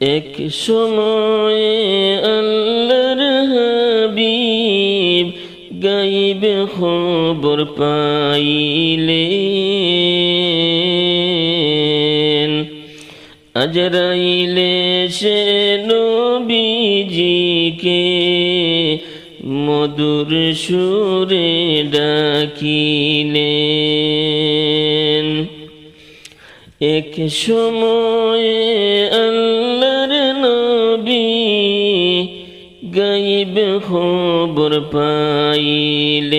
এক সময়ে হাবিব গাইবে খবর পাইলে আজরাইলে সে নবীজিকে মধুর সুরে ডাকিলেন। এক সময়ে আল্লাহর নবী গাইব খবর পাইলেন।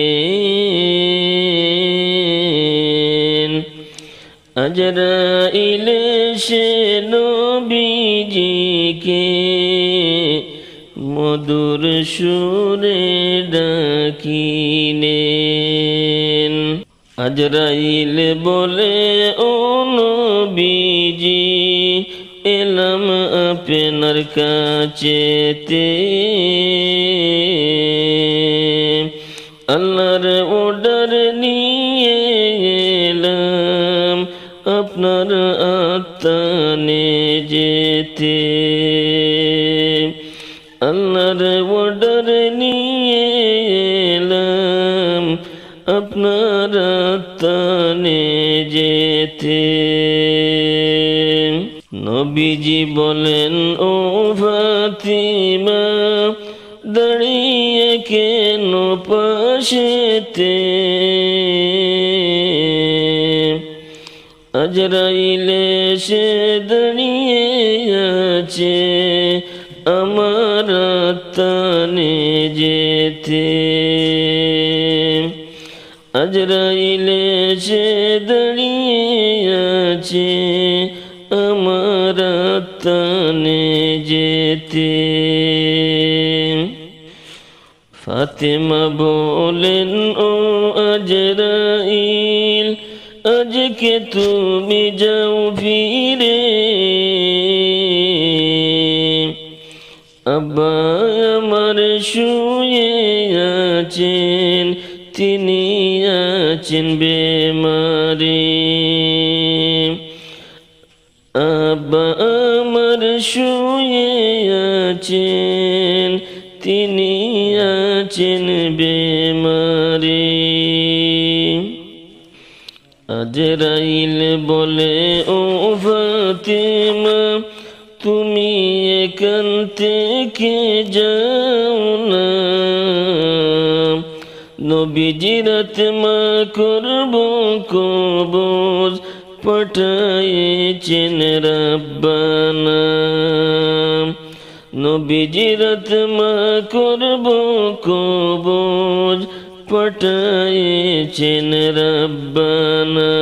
আজরাইলে সে নবীজিকে মধুর সুরে ডাকিলেন। আজরাইল বলে, ও নবীজি, এলাম আপনার কাছেতে আল্লাহর অর্ডার নিয়ে এলাম আপনার আত্মানে যেতে আল্লাহর অর্ডার নিয়ে এলাম আপনার আত্মানে যেতে। নবীজি বলেন, ও ফাতিমা, দাঁড়িয়ে কেন পাশেতে আজরাইলে সে দাঁড়িয়ে আছে, আমার তানে যেতে। আজরাইলে সে দাঁড়িয়ে আছে আমার তানে যেতে। ফাতেমা বলেন, ও আজরাইল, আজকে তুমি যাও ফিরে। আব্বা আমার শুয়ে আছেন বেমারে আব্বা আমার শুয়ে আছেন তিনি আছেন বেমারে আজরাইল বলে ও ফাতেমা তুমি এখান কে যাও না নবীজিরাত মা করব কবজ পাঠাইছেন রাব্বানা। নবীজিরাত মা করব কবজ পাঠাইছেন রাব্বানা।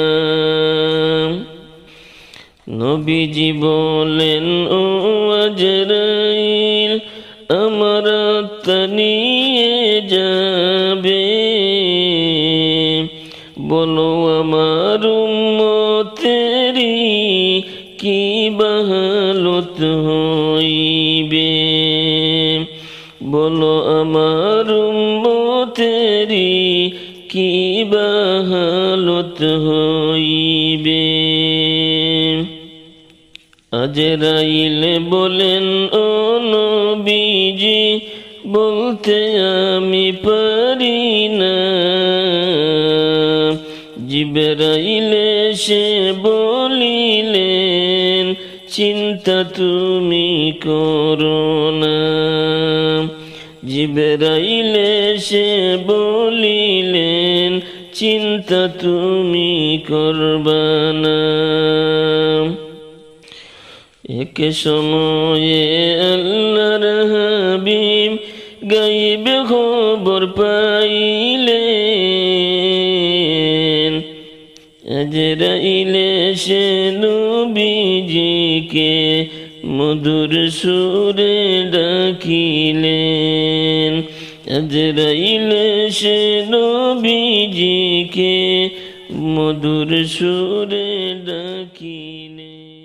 নবীজি বলেন, ও আজরাইল আমার মতেরি কি বাহালত হইবে? বলো আমার মতেরি কি বাহালত হইবে? আজরাইল বলেন, ও নবীজি, বলতে আমি পারি না। জিবরাইলে সে বলিলেন, চিন্তা তুমি করো না। সে বলিলেন, চিন্তা তুমি করবা না। এক সময়ে আল্লাহর হাবিব গাইবে খবর পাইলেন আজরাইলে সে নবীজিকে মধুর সুরে ডাকিলেন। আজরাইলে সে নবীজিকে মধুর সুরে ডাকিলেন।